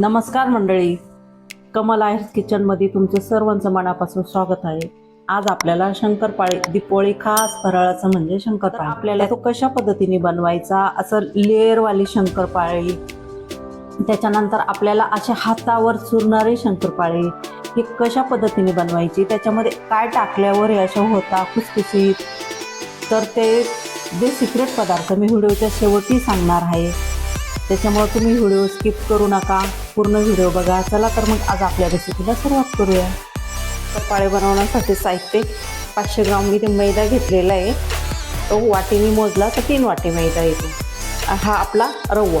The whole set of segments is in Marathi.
नमस्कार मंडळी. कमल आयर्स किचनमध्ये तुमचं सर्वांचं मनापासून स्वागत आहे. आज आपल्याला शंकरपाळी दीपोळी खास फराळाचं म्हणजे शंकरपाळी. आपल्याला तो कशा पद्धतीने बनवायचा असं लेअरवाली शंकरपाळी. त्याच्यानंतर आपल्याला अशा हातावर चुरणारे शंकरपाळी हे कशा पद्धतीने बनवायची त्याच्यामध्ये काय टाकल्यावर हे अशा होता खुसखुशीत. तर ते जे सिक्रेट पदार्थ मी व्हिडिओच्या शेवटी सांगणार आहे. त्याच्यामुळे तुम्ही व्हिडिओ स्किप करू नका. पूर्ण व्हिडिओ बघा. चला तर मग आज आपल्या रेसिपीला सुरुवात करूया. तर पाळे बनवण्यासाठी साहित्य पाचशे ग्राम मी ते मैदा घेतलेला आहे. तो वाटीने मोजला तर तीन वाटी मैदा येतो. हा आपला रव्वा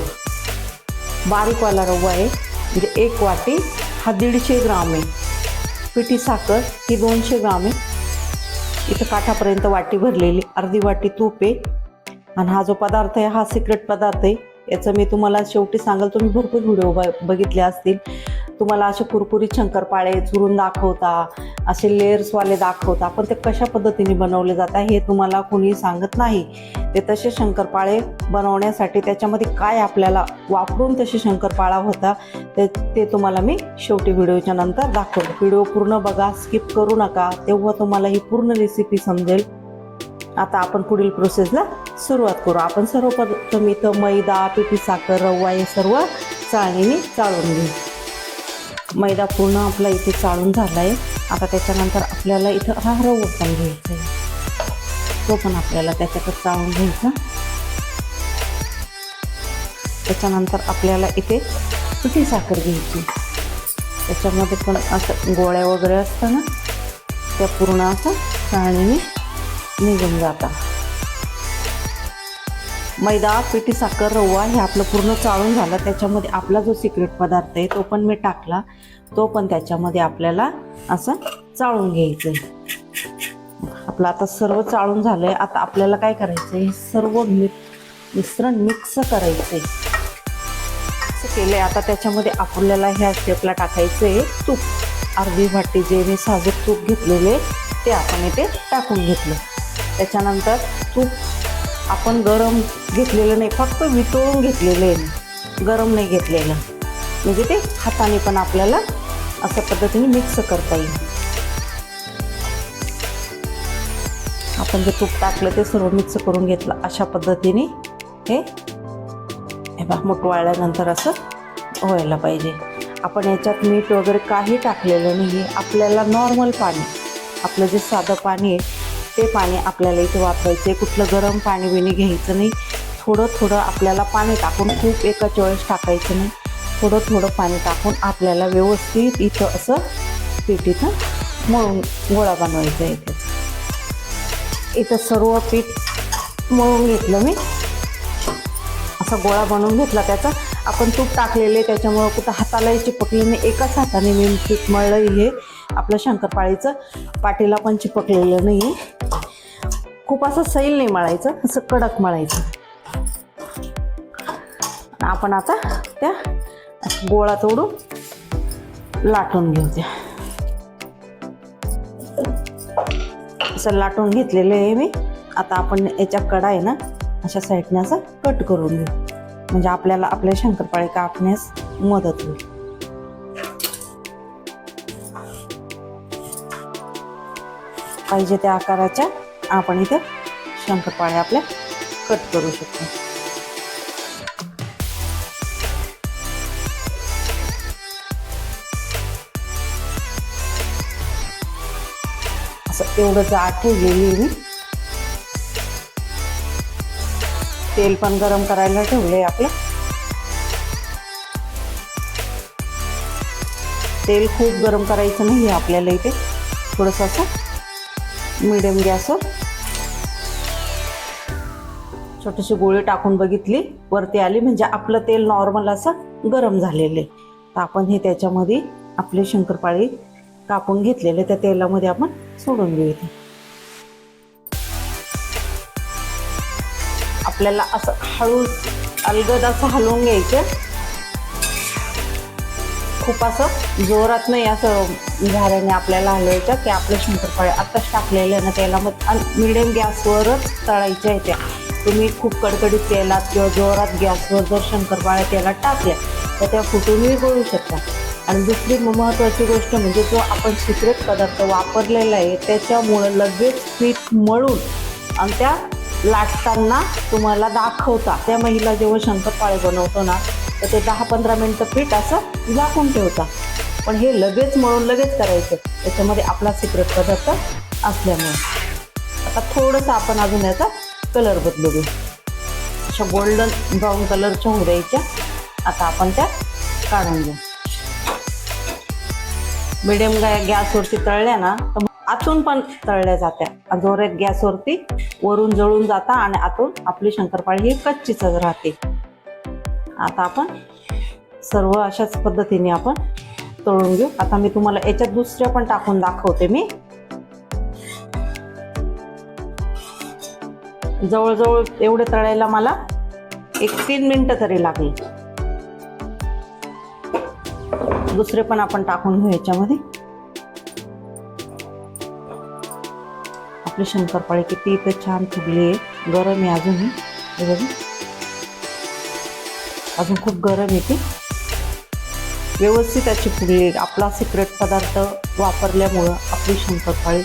बारीकवाला रव्वा आहे. म्हणजे एक वाटी हा दीडशे ग्राम आहे. पिठी साखर ही दोनशे ग्राम आहे. इथं काठापर्यंत वाटी भरलेली. अर्धी वाटी तूप आहे. आणि हा जो पदार्थ आहे हा सिक्रेट पदार्थ आहे. याचं मी तुम्हाला शेवटी सांगाल तुम्ही भरपूर व्हिडिओ ब बघितले असतील. तुम्हाला असे कुरकुरीत शंकरपाळे चुरून दाखवता असे लेअर्सवाले दाखवता पण ते कशा पद्धतीने बनवले जातात हे तुम्हाला कोणी सांगत नाही. ते तसे शंकरपाळे बनवण्यासाठी त्याच्यामध्ये काय आपल्याला वापरून तसे शंकरपाळा होता ते ते तुम्हाला मी शेवटी व्हिडिओच्या नंतर दाखवतो. व्हिडिओ पूर्ण बघा स्किप करू नका तेव्हा तुम्हाला ही पूर्ण रेसिपी समजेल. आता आपण पुढील प्रोसेसला सुरुवात करू. आपण सर्वप्रथम इथं मैदा पिठी साखर रवा हे सर्व चाळणीने चाळून घेऊ. मैदा पूर्ण आपला इथे चाळून झाला आहे आता त्याच्यानंतर आपल्याला इथं हा रवा पण घ्यायचा आहे. तो पण आपल्याला त्याच्यातच चाळून घ्यायचा. त्याच्यानंतर आपल्याला इथे पिठी साखर घ्यायची. त्याच्यामध्ये पण असं गोळ्या वगैरे असतं ना त्या पूर्ण असं चाळणीने निघून जातात. मैदा पिठी साखर रवा हे आपलं पूर्ण चाळून झालं. त्याच्यामध्ये आपला जो सिक्रेट पदार्थ आहे तो पण मी टाकला. तो पण त्याच्यामध्ये आपल्याला असं चाळून घ्यायचं आहे आपलं आता सर्व चाळून झालं आहे आता आपल्याला काय करायचं आहे हे सर्व मि मिश्रण मिक्स करायचं आहे असं केलं आहे आता त्याच्यामध्ये आपल्याला ह्या स्टेपला टाकायचं आहे तूप. अर्धी वाटी जे मी साजूक तूप घेतलेले ते आपण इथे टाकून घेतलं. त्याच्यानंतर तूप आपण गरम घेतलेलं नाही फक्त वितळून घेतलेलं आहे. गरम नाही घेतलेलं. म्हणजे ते हाताने पण आपल्याला अशा पद्धतीने मिक्स करता येईल. आपण जे तूप टाकलं ते सर्व मिक्स करून घेतलं. अशा पद्धतीने हे हे बा मूठ वाळल्यानंतर असं व्हायला पाहिजे. आपण याच्यात मीठ वगैरे काही टाकलेलं नाही आहे आपल्याला नॉर्मल पाणी आपलं जे साधं पाणी आहे ते पाणी आपल्याला इथे वापरायचं. आहे कुठलं गरम पाणी बिणी घ्यायचं नाही. थोडं थोडं आपल्याला पाणी टाकून खूप एकाच वेळेस टाकायचं नाही. थोडं थोडं पाणी टाकून आपल्याला व्यवस्थित इथं असं पीठ इथं मळून गोळा बनवायचा आहे इथं इथं सर्व पीठ मळून घेतलं मी. असा गोळा बनवून घेतला त्याचा. आपण तूप टाकलेले त्याच्यामुळं कुठं हातालाही चिपकले नाही. एकाच हाताने मी पीठ मळलं हे आपलं शंकरपाळीचं पाटीला पण चिपकलेलं नाही आहे खूप असं सैल नाही मळायचं असं कडक मळायचं. आपण आता त्या गोळा तोडून लाटून घेऊ त्या असं लाटून घेतलेलं आहे मी. आता आपण याच्या कडा आहे ना अशा साईडने असं कट करून घेऊ. म्हणजे आपल्याला आपल्या शंकरपाळे कापण्यास मदत होईल. पाहिजे त्या आकाराच्या आपण इथं शंकरपाळ्या आपल्या कट करू शकतो. असं एवढं जाड ठेवलेली मी तेल पण गरम करायला ठेवले आपलं. तेल खूप गरम करायचं नाही आहे आपल्याला इथे. थोडंसं असं मिडियम गॅसवर छोटीशी गोळी टाकून बघितली. वरती आली. म्हणजे आपलं तेल नॉर्मल असं गरम झालेलं आहे. तर आपण हे त्याच्यामध्ये आपले शंकरपाळी कापून घेतलेले. त्या तेलामध्ये आपण सोडून घेऊ इथे. आपल्याला असं हळू अलगद असं हलवून घ्यायचं. खूप असं जोरात नाही असं झाल्याने आपल्याला हलवायचं की आपलं शंकरपाळे आत्ताच टाकलेलं आहे ना मग मिडियम गॅसवरच तळायच्या आहेत त्या तुम्ही खूप कडकडीत तेलात किंवा जोरात गॅसवर जर शंकरपाळ्या तेलात टाकल्या तर त्या फुटून विरघळू शकतात. आणि दुसरी महत्त्वाची गोष्ट म्हणजे जो आपण सिक्रेट पदार्थ वापरलेला आहे त्याच्यामुळं लगेच पीठ मळून आणि त्या लाटताना तुम्हाला दाखवता. त्या महिला जेव्हा शंकरपाळे बनवतो ना तर ते दहा पंधरा मिनटं पीठ असं झाकून ठेवता. पण हे लगेच मळून लगेच करायचं. त्याच्यामध्ये आपला सिक्रेट पदार्थ असल्यामुळे. आता थोडंसं आपण अजून याचा कलर बदलू घेऊ अशा गोल्डन ब्राऊन कलरच्या होऊ द्यायच्या. आता आपण त्या काढून घेऊ. मिडियम गॅसवरती तळल्या ना तर आतून पण तळल्या जात्या. जोरात गॅसवरती वरून जळून जाता आणि आतून आपली शंकरपाळी ही कच्चीच राहते. आता आपण सर्व अशाच पद्धतीने आपण तळून घेऊ. आता मी तुम्हाला याच्यात दुसऱ्या पण टाकून दाखवते मी. जवळजवळ एवढे तळायला मला एक तीन मिनिटं तरी लागली. दुसरे पण आपण टाकून घेऊ याच्यामध्ये. आपली शंकरपाळी किती इथं छान फुगली आहे. गरम आहे अजूनही. बघा. अजून खूप गरम येते. व्यवस्थित अशी पुढे आपला सिक्रेट पदार्थ वापरल्यामुळं आपली शंकरपाळी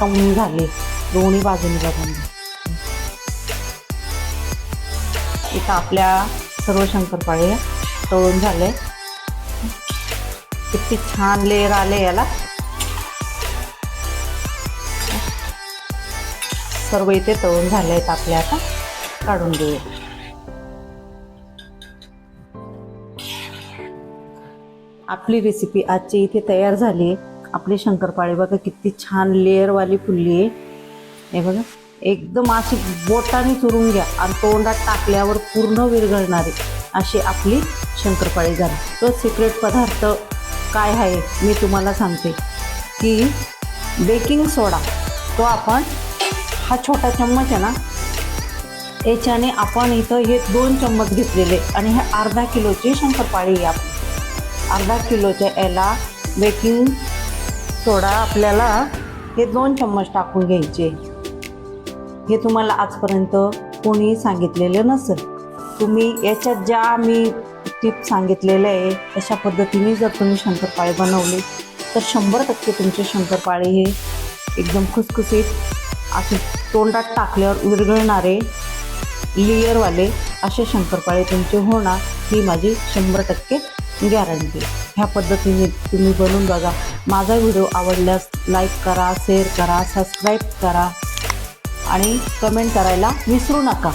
कमी झाली. दोन्ही बाजूने बघून इथं आपल्या सर्व शंकरपाळी तळून झाले. किती छान लेअर आले याला. सर्व इथे तळून झाले आहेत आपल्या आता. काढून घेऊया. आपली रेसिपी आजची इथे तयार झाली आहे. आपली शंकरपाळी बघा किती छान लेअरवाली फुलली आहे. हे बघा एकदम अशी बोटाने चुरून घ्या आणि तोंडात टाकल्यावर पूर्ण विरघळणारी अशी आपली शंकरपाळी झाली. तो सिक्रेट पदार्थ काय आहे मी तुम्हाला सांगते की बेकिंग सोडा तो आपण हा छोटा चम्मच आहे ना याच्याने आपण इथं हे दोन चम्मच घेतलेले आणि हे अर्धा किलोची शंकरपाळी आहे आपली. अर्धा किलोच्या याला बेकिंग सोडा आपल्याला हे दोन चम्मच टाकून घ्यायचे. हे तुम्हाला आजपर्यंत कोणी सांगितलेलं नसेल. तुम्ही याच्यात ज्या मी टिप सांगितलेल्या आहे अशा पद्धतीने जर तुम्ही शंकरपाळे बनवले तर शंभर टक्के तुमचे शंकरपाळे हे एकदम खुसखुसीत असे तोंडात टाकल्यावर विरघळणारे लिअरवाले असे शंकरपाळे तुमचे होणार. ही माझी शंभर टक्के गॅरंटी ह्या पद्धतीने तुम्ही बनवून बघा. माझा व्हिडिओ आवडल्यास लाईक करा शेअर करा सबस्क्राईब करा आणि कमेंट करायला विसरू नका.